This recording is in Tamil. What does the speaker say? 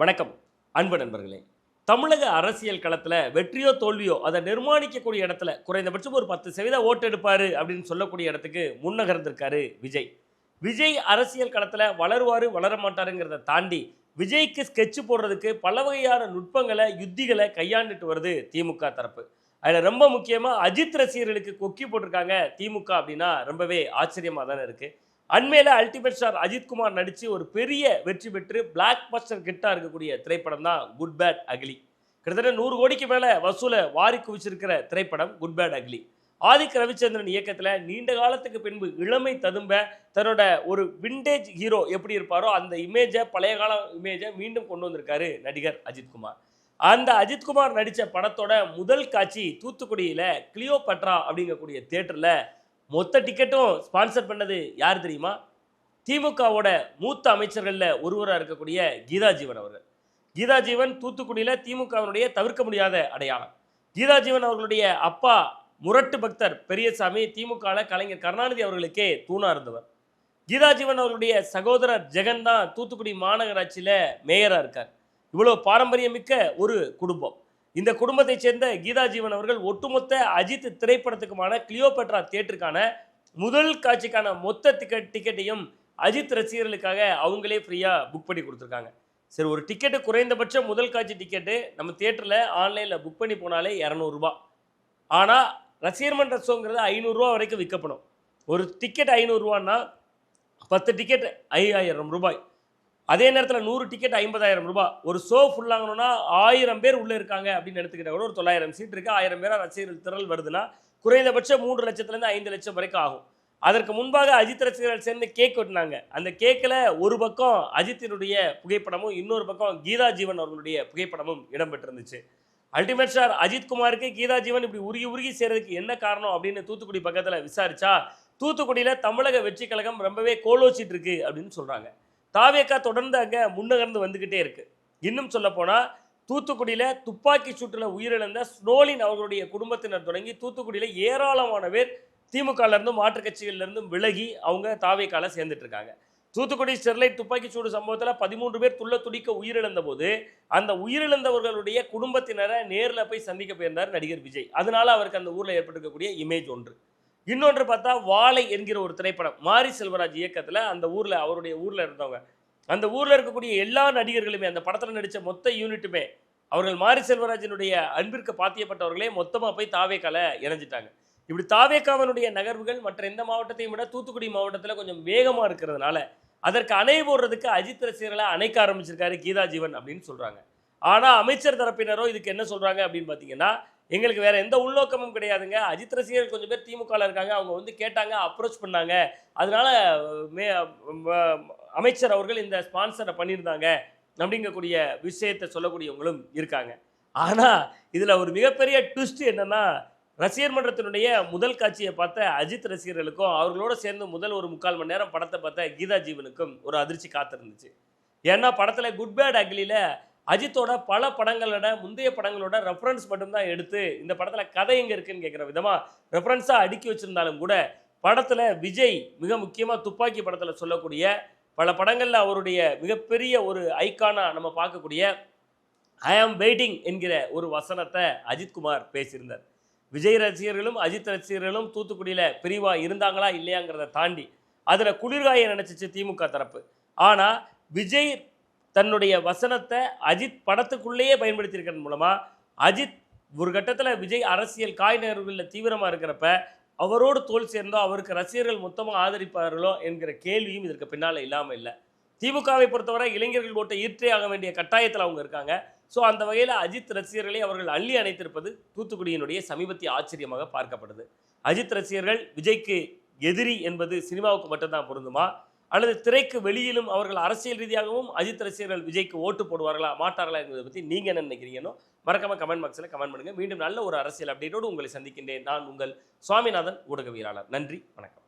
வணக்கம் அன்பு நண்பர்களே. தமிழக அரசியல் களத்தில் வெற்றியோ தோல்வியோ அதை நிர்மாணிக்கக்கூடிய இடத்துல குறைந்தபட்சம் ஒரு பத்து சதவீத ஓட்டு எடுப்பார் அப்படின்னு சொல்லக்கூடிய இடத்துக்கு முன்னகர்ந்திருக்காரு விஜய். விஜய் அரசியல் களத்தில் வளருவார் வளர மாட்டாருங்கிறத தாண்டி விஜய்க்கு ஸ்கெட்ச் போடுறதுக்கு பல வகையான நுட்பங்களை யுத்திகளை கையாண்டுட்டு வருது திமுக தரப்பு. அதில் ரொம்ப முக்கியமாக அஜித் ரசிகர்களுக்கு கொக்கி போட்டிருக்காங்க திமுக அப்படின்னா ரொம்பவே ஆச்சரியமாக தானே இருக்குது அண்மையில் அல்டிமேட் ஸ்டார் அஜித்குமார் நடித்து ஒரு பெரிய வெற்றி பெற்று பிளாக் பஸ்டர் கிட்டாக இருக்கக்கூடிய திரைப்படம் தான் குட் பேட் அகிலி கிட்டத்தட்ட நூறு கோடிக்கு மேலே வசூலை வாரி குவிச்சிருக்கிற திரைப்படம் good bad ugly Adhik Ravichandran இயக்கத்தில் நீண்ட காலத்துக்கு பின்பு இளமை ததும்ப தன்னோட ஒரு விண்டேஜ் ஹீரோ எப்படி இருப்பாரோ அந்த இமேஜை பழைய கால இமேஜை மீண்டும் கொண்டு வந்திருக்காரு நடிகர் அஜித்குமார் அந்த அஜித்குமார் நடித்த படத்தோட முதல் காட்சி தூத்துக்குடியில் கிளியோபட்ரா அப்படிங்கக்கூடிய தேட்டரில் மொத்த டிக்கெட்டும் ஸ்பான்சர் பண்ணது யார் தெரியுமா? திமுகவோட மூத்த அமைச்சர்களில் ஒருவராக இருக்கக்கூடிய கீதா ஜீவன் அவர்கள். கீதா ஜீவன் தூத்துக்குடியில் திமுகவினுடைய தவிர்க்க முடியாத அடையாளம். கீதா ஜீவன் அவர்களுடைய அப்பா முரட்டு பக்தர் பெரியசாமி திமுகவில் கலைஞர் கருணாநிதி அவர்களுக்கே தூணா இருந்தவர். கீதாஜீவன் அவர்களுடைய சகோதரர் ஜெகன் தான் தூத்துக்குடி மாநகராட்சியில் மேயராக இருக்கார். இவ்வளோ பாரம்பரியமிக்க ஒரு குடும்பம். இந்த குடும்பத்தைச் சேர்ந்த கீதா ஜீவன் அவர்கள் ஒட்டுமொத்த அஜித் திரைப்படத்துக்குமான கிளியோபெட்ரா தியேட்டருக்கான முதல் காட்சிக்கான மொத்த டிக்கெட் டிக்கெட்டையும் அஜித் ரசிகர்களுக்காக அவங்களே ஃப்ரீயாக புக் பண்ணி கொடுத்துருக்காங்க. சரி ஒரு டிக்கெட்டு குறைந்தபட்சம் முதல் காட்சி டிக்கெட்டு நம்ம தியேட்டரில் ஆன்லைனில் புக் பண்ணி போனாலே இரநூறுபா. ஆனால் ரசிகர் மன்றங்கிறது ஐநூறுரூவா வரைக்கும் விற்கப்படும். ஒரு டிக்கெட் ஐநூறுரூவான்னா பத்து டிக்கெட் ஐயாயிரம் ரூபாய். அதே நேரத்தில் நூறு டிக்கெட் ஐம்பதாயிரம் ரூபாய். ஒரு ஷோ ஃபுல்லாகணும்னா ஆயிரம் பேர் உள்ளே இருக்காங்க அப்படின்னு எடுத்துக்கிட்ட கூட ஒரு தொள்ளாயிரம் சீட் இருக்குது ஆயிரம் பேராக ரசிகர்கள் திரள் வருதுன்னா குறைந்தபட்சம் மூன்று லட்சத்துலேருந்து ஐந்து லட்சம் வரைக்கும் ஆகும். அதற்கு முன்பாக அஜித் ரசிகர்கள் சேர்ந்து கேக் வெட்டினாங்க. அந்த கேக்கில் ஒரு பக்கம் அஜித்தினுடைய புகைப்படமும் இன்னொரு பக்கம் கீதா ஜீவன் அவர்களுடைய புகைப்படமும் இடம்பெற்றிருந்துச்சு. அல்டிமேட் ஸ்டார் அஜித் குமாருக்கு கீதா ஜீவன் இப்படி உருகி உருகி செய்கிறதுக்கு என்ன காரணம் அப்படின்னு தூத்துக்குடி பக்கத்தில் விசாரிச்சா தூத்துக்குடியில் தமிழக வெற்றி கழகம் ரொம்பவே கோலோச்சிட்டு இருக்கு அப்படின்னு சொல்கிறாங்க தாவேக்கா தொடர்ந்து அங்கே முன்னகர்ந்து வந்துக்கிட்டே இருக்குது இன்னும் சொல்லப்போனால் தூத்துக்குடியில் துப்பாக்கி சூட்டில் உயிரிழந்த ஸ்னோலின் அவர்களுடைய குடும்பத்தினர் தொடங்கி தூத்துக்குடியில் ஏராளமான பேர் திமுகலேருந்தும் மாற்றுக் கட்சிகள்லேருந்தும் விலகி அவங்க தாவேக்கால சேர்ந்துட்டுருக்காங்க தூத்துக்குடி ஸ்டெர்லைட் துப்பாக்கி சூடு சம்பவத்தில் பதிமூன்று பேர் துள்ள துடிக்க உயிரிழந்த போது அந்த உயிரிழந்தவர்களுடைய குடும்பத்தினரை நேரில் போய் சந்திக்க போயிருந்தார் நடிகர் விஜய். அதனால அவருக்கு அந்த ஊரில் ஏற்பட்டிருக்கக்கூடிய இமேஜ் ஒன்று. இன்னொன்று பார்த்தா வாழை என்கிற ஒரு திரைப்படம். மாரி செல்வராஜ் இயக்கத்தில் அந்த ஊரில் அவருடைய ஊரில் இருந்தவங்க. அந்த ஊரில் இருக்கக்கூடிய எல்லா நடிகர்களுமே அந்த படத்தில் நடித்த மொத்த யூனிட்டுமே அவர்கள் மாரி செல்வராஜனுடைய அன்பிற்கு பாத்தியப்பட்டவர்களே மொத்தமாக போய் தாவேக்கால இணைஞ்சிட்டாங்க. இப்படி தாவேக்காவனுடைய நகர்வுகள் மற்ற எந்த மாவட்டத்தையும் விட தூத்துக்குடி மாவட்டத்தில் கொஞ்சம் வேகமாக இருக்கிறதுனால அதற்கு அணை போடுறதுக்கு அஜித் ரசிகர்களை அணைக்க ஆரம்பிச்சிருக்காரு கீதா ஜீவன் அப்படின்னு சொல்கிறாங்க ஆனால் அமைச்சர் தரப்பினரோ இதுக்கு என்ன சொல்கிறாங்க அப்படின்னு பார்த்தீங்கன்னா எங்களுக்கு வேற எந்த உள்நோக்கமும் கிடையாதுங்க. அஜித் ரசிகர்கள் கொஞ்சம் பேர் திமுகவில் இருக்காங்க. அவங்க வந்து கேட்டாங்க அப்ரோச் பண்ணாங்க. அதனால மே அமைச்சர் அவர்கள் இந்த ஸ்பான்சரை பண்ணியிருந்தாங்க. அப்படிங்கக்கூடிய விஷயத்தை சொல்லக்கூடியவங்களும் இருக்காங்க. ஆனால் இதில் ஒரு மிகப்பெரிய ட்விஸ்ட் என்னென்னா ரசிகர் மன்றத்தினுடைய முதல் காட்சியை பார்த்த அஜித் ரசிகர்களுக்கும் அவர்களோட சேர்ந்து முதல் ஒரு முக்கால் மணி நேரம் படத்தை பார்த்த கீதா ஜீவனுக்கும் ஒரு அதிர்ச்சி காத்திருந்துச்சு. ஏன்னா படத்தில் குட் பேட் அக்லியில் அஜித்தோட பல படங்களோட முந்தைய படங்களோட ரெஃபரன்ஸ் மட்டும்தான் எடுத்து இந்த படத்தில் கதை எங்கே இருக்குன்னு கேட்குற விதமாக ரெஃபரன்ஸாக அடுக்கி வச்சிருந்தாலும் கூட படத்தில் விஜய் மிக முக்கியமாக துப்பாக்கி படத்தில் சொல்லக்கூடிய பல படங்களில் அவருடைய மிகப்பெரிய ஒரு ஐக்கானாக நம்ம பார்க்கக்கூடிய ஐ ஆம் வெயிட்டிங் என்கிற ஒரு வசனத்தை அஜித்குமார் பேசியிருந்தார். விஜய் ரசிகர்களும் அஜித் ரசிகர்களும் தூத்துக்குடியில் பிரிவாக இருந்தாங்களா இல்லையாங்கிறத தாண்டி அதில் குளிர்காய நினச்சிச்சு திமுக தரப்பு. ஆனால் விஜய் தன்னுடைய வசனத்தை அஜித் படத்துக்குள்ளேயே பயன்படுத்தியிருக்கிறது மூலமாக அஜித் ஒரு கட்டத்தில் விஜய் அரசியல் காய் நகர்வுகளில் தீவிரமாக இருக்கிறப்ப அவரோடு தோல் சேர்ந்தோ அவருக்கு ரசிகர்கள் மொத்தமாக ஆதரிப்பார்களோ என்கிற கேள்வியும் இதற்கு பின்னால் இல்லாமல் இல்லை. திமுகவை பொறுத்தவரை இளைஞர்கள் ஓட்டை ஈற்றே ஆக வேண்டிய கட்டாயத்தில் அவங்க இருக்காங்க. ஸோ அந்த வகையில் அஜித் ரசிகர்களை அவர்கள் அள்ளி அணைத்திருப்பது தூத்துக்குடியினுடைய சமீபத்திய ஆச்சரியமாக பார்க்கப்படுது. அஜித் ரசிகர்கள் விஜய்க்கு எதிரி என்பது சினிமாவுக்கு மட்டும்தான் பொருந்துமா? அல்லது திரைக்கு வெளியிலும் அவர்கள் அரசியல் ரீதியாகவும் அஜித் ரசிகர்கள் விஜய்க்கு ஓட்டு போடுவார்களா மாட்டார்களா என்பதை பற்றி நீங்கள் என்ன நினைக்கிறீங்கன்னோ மறக்காம கமெண்ட் பாக்ஸில் கமெண்ட் பண்ணுங்கள் மீண்டும் நல்ல ஒரு அரசியல் அப்டேட்டோடு உங்களை சந்திக்கின்றேன். நான் உங்கள் சுவாமிநாதன் ஊடகவியலாளர். நன்றி வணக்கம்.